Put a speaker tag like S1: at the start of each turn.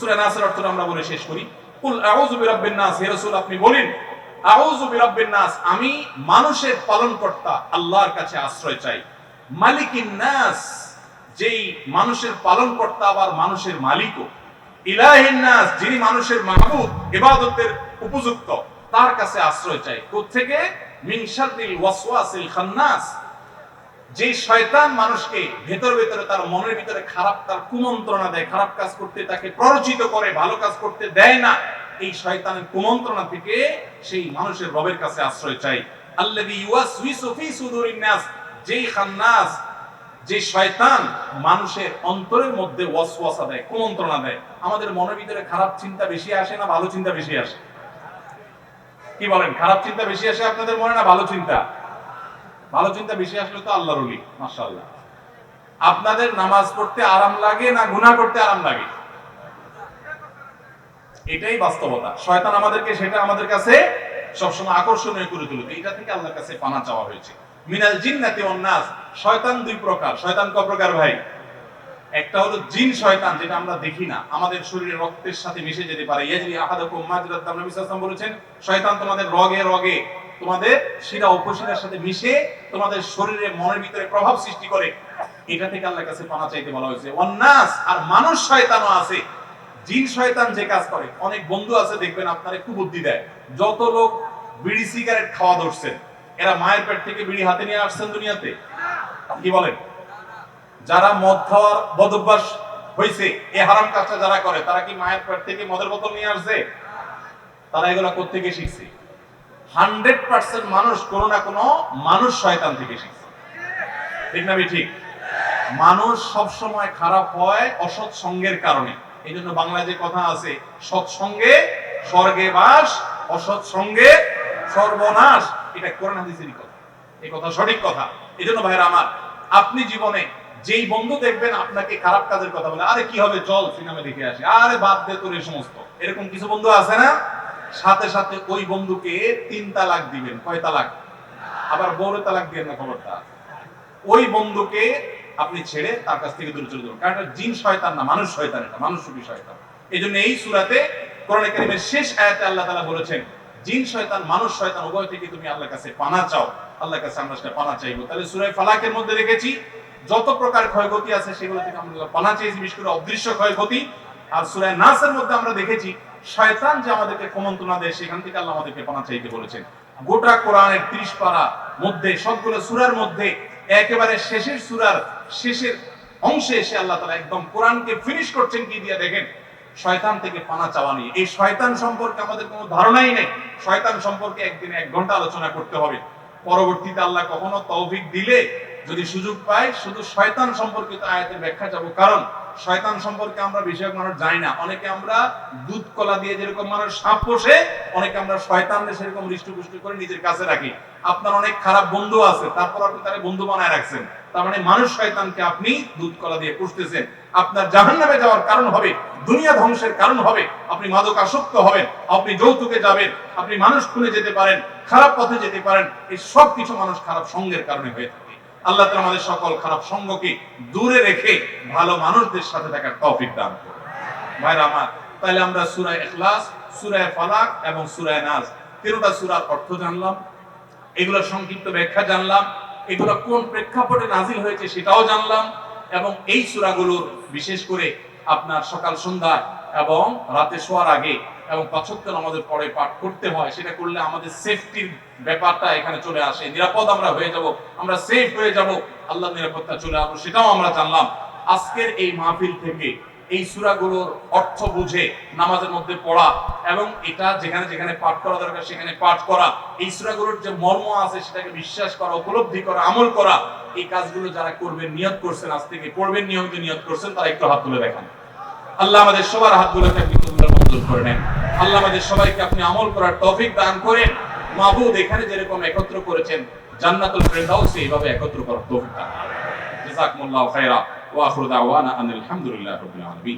S1: সূরা নাসের অর্থটা আমরা বলে শেষ করি। কুল আউযু বিরাব্বিন নাস, হে রাসূল, আপনি বলেন, আউযু বিরাব্বিন নাস, আমি মানুষের পালনকর্তা আল্লাহর কাছে আশ্রয় চাই। মালিকিন নাস, যেই মানুষের পালনকর্তা আবার মানুষের মালিকও। ইলাহিন নাস, যিনি মানুষের মাহবুব, ইবাদতের উপযুক্ত, তার কাছে আশ্রয় চাই। কোত্থেকে? মিন শাররিল ওয়াসওয়াসিল খান্নাস। যে শয়তান মানুষকে ভেতর ভেতরে তার মনের ভিতরে খারাপ, তার কুমন্ত্রণা দেয়, খারাপ কাজ করতে তাকে প্ররোচিত করে, ভালো কাজ করতে দেয় না, এই শয়তানের কুমন্ত্রণা থেকে সেই মানুষের রবের কাছে আশ্রয় চাই। যেই খান্নাস, যে শয়তান মানুষের অন্তরের মধ্যে ওয়াসওয়াসা দেয়, কুমন্ত্রণা দেয়। আমাদের মনের ভিতরে খারাপ চিন্তা বেশি আসে না ভালো চিন্তা বেশি আসে? কি বলেন, খারাপ চিন্তা বেশি আসে আপনাদের মনে না ভালো চিন্তা? ভালো চিন্তা বেশি আসলে তো আল্লাহর অলি মাশাআল্লাহ। আপনাদের নামাজ পড়তে আরাম লাগে না গুনাহ করতে আরাম লাগে? এটাই বাস্তবতা। শয়তান আমাদেরকে সেটা আমাদের কাছে সবসময় আকর্ষণীয় করে তুলবে এটা থেকে আল্লাহর কাছে পানা চাওয়া হয়েছে। মিনাল জিন্নাতি ওয়ান নাস। শয়তান দুই প্রকার। শয়তান ক প্রকার ভাই? একটা হলো জিন শয়তান, যেটা আমরা দেখি না। আমাদের শরীরে রক্তের সাথে মিশে যেতে পারে। ইয়াজরি আহাদাকুম মাজরাত নবী সাল্লাল্লাহু আলাইহি বলেছেন, শয়তান তোমাদের রগে রগে তোমাদের শিরা উপশিরার সাথে মিশে তোমাদের শরীরে মনের ভিতরে প্রভাব সৃষ্টি করে। এটা থেকে আল্লাহর কাছে পানা চাইতে বলা হয়েছে। ওয়ান্নাস, আর মানুষ শয়তানও আছে। জিন শয়তান যে কাজ করে। অনেক বন্ধু আছে, দেখবেন আপনার একটু বুদ্ধি দেয়। যত লোক বিড়ি সিগারেট খাওয়া ধরছেন এরা মায়ের পেট থেকে বিড়ি হাতে নিয়ে আসছেন দুনিয়াতে। কি বলেন? যারা মদ খাওয়ার বদভ্যাস হয়েছে এই হারাম কাজটা যারা করে, তারা কি মায়ের পেট থেকে মদের বোতল নিয়ে আসছে? তারা এগুলো কোথেকে শিখছে। হান্ড্রেড পার্সেন্ট মানুষ কোনো না কোনো মানুষ শয়তান থেকে শিখছে। ঠিক না ঠিক? মানুষ সব সময় খারাপ হয় অসৎ সঙ্গের কারণে। এই জন্য বাংলায় যে কথা আছে সৎসঙ্গে স্বর্গে বাস, অসৎ সঙ্গে সর্বনাশ। এটা কোরআন হাদিসেরই কথা। এই কথা সঠিক কথা। এই জন্য ভাইরা আমার, আপনি জীবনে যেই বন্ধু দেখবেন, আপনাকে খারাপ কাজের কথা বলে, আরে কি হবে, চল সিনেমা দেখে আসি। আরে বাদ দে তোর এই সমস্ত। এরকম কিছু বন্ধু আছে না? সাথে সাথে ওই বন্ধুকে তিন তালাক দিবেন। কয় তালাক? আবার বড় তালাক দিয়ে না খবরটা। ওই বন্ধুকে আপনি ছেড়ে তার কাছ থেকে দূরে চলে যাবেন। কারণ এটা জিন শয়তান না, মানুষ শয়তান এটা মানুষ রূপী শয়তান। এই জন্য এই সুরাতে কোরআন কারিমের শেষ আয়াতে আল্লাহ তাআলা বলেছেন, জিন শয়তান, মানুষ শয়তান, উভয় থেকে তুমি আল্লাহর কাছে পানা চাও। আল্লাহর কাছে আমরা সেটা পানা চাইব। তাহলে সূরা ফালাকের মধ্যে রেখেছি, যত প্রকার ক্ষয়ক্ষতি আছে, সেগুলো থেকে আমরা পানা চাইছি বিশেষ করে অদৃশ্য ক্ষয়ক্ষতি। আর সূরা নাসের মধ্যে আমরা দেখেছি, শয়তান যে আমাদেরকে দেয়, সেখান থেকে আল্লাহ আমাদেরকে পানা চাইতে বলেছেন। গোটা কোরআনের 30 পারা মধ্যে, সবগুলো সূরার মধ্যে, একেবারে শেষের সূরার শেষের অংশে এসে আল্লাহ তাআলা একদম কোরআনকে ফিনিশ করছেন, কি দিয়ে দেখেন? শয়তান থেকে পানা চাওয়া নিয়ে। এই শয়তান সম্পর্কে আমাদের কোনো ধারণাই নেই। শয়তান সম্পর্কে একদিন এক ঘণ্টা আলোচনা করতে হবে। পরবর্তীতে আল্লাহ কখনো তৌফিক দিলে যদি সুযোগ পাই শুধু শয়তান সম্পর্কিত আয়াতের ব্যাখ্যা যাব। কারণ শয়তান সম্পর্কে আমরা বেশিরভাগ মানুষ জানি না। অনেকে আমরা দুধ কলা দিয়ে যেরকম মানুষ সাপ পোষে, অনেকে আমরা শয়তানদের সেরকম হৃষ্টপুষ্ট করে নিজের কাছে রাখি। আপনার অনেক খারাপ বন্ধু আছে, তারপর আপনি তারা বন্ধু বানায় রাখছেন। তার মানে মানুষ শয়তানকে আপনি দুধ কলা দিয়ে পুষতেছেন। আপনার জাহান্নামে যাওয়ার কারণ হবে, দুনিয়া ধ্বংসের কারণ হবে, আপনি মাদক আসক্ত হবেন, আপনি যৌতুকে যাবেন, আপনি মানুষ খুলে যেতে পারেন, খারাপ পথে যেতে পারেন, এই সব কিছু মানুষ খারাপ সঙ্গের কারণে হয়ে থাকে। আল্লাহ তাআলা আমাদের সকল খারাপ সঙ্গকে দূরে রেখে ভালো মানুষদের সাথে থাকার তৌফিক দান করুন। ভাইরা আমার, তাহলে আমরা সুরায় ইখলাস সূরা ফালাক এবং সুরায় নাজ তিনটা সুরার অর্থ জানলাম, এগুলোর সংক্ষিপ্ত ব্যাখ্যা জানলাম, এগুলো কোন প্রেক্ষাপটে নাজিল হয়েছে সেটাও জানলাম এবং এই সূরাগুলোর বিশেষ করে আপনার সকাল সন্ধ্যা এবং রাতে শোয়ার আগে এবং পাঁচক্য আমাদের পরে পাঠ করতে হয়, সেটা করলে আমাদের সেফটির ব্যাপারটা এখানে চলে আসে। নিরাপদ আমরা হয়ে যাব, আমরা সেফ হয়ে যাব আল্লাহ নিরাপত্তা চলে আসব, সেটাও আমরা জানলাম। আজকের এই মাহফিল থেকে এই সূরাগুলোর অর্থ বুঝে নামাজের মধ্যে পড়া এবং এটা যেখানে যেখানে পাঠ করা দরকার, সেখানে পাঠ করা, এই সূরাগুলোর যে মর্ম আছে, সেটাকে বিশ্বাস করা, উপলব্ধি করা, আমল করা, এই কাজগুলো যারা করবেন, নিয়ত করছেন, আজ থেকে পড়বেন, নিয়মিত নিয়ত করছেন, তারা একটু হাত তুলে দেখান। আল্লাহ আমাদের সবার হাতগুলোকে আপনি কবুল মঞ্জুর করে নেন। আল্লাহ আমাদের সবাইকে আপনি আমল করার তৌফিক দান করেন। মাহবুদ এখানে যেরকম একত্র করেছেন, জান্নাতুল ফেরদাউসে এইভাবে একত্র করার তৌফিক দান জাযাকুমুল্লাহু খাইরা ওয়া আখিরু দাওয়ানা রাব্বিল আলামিন।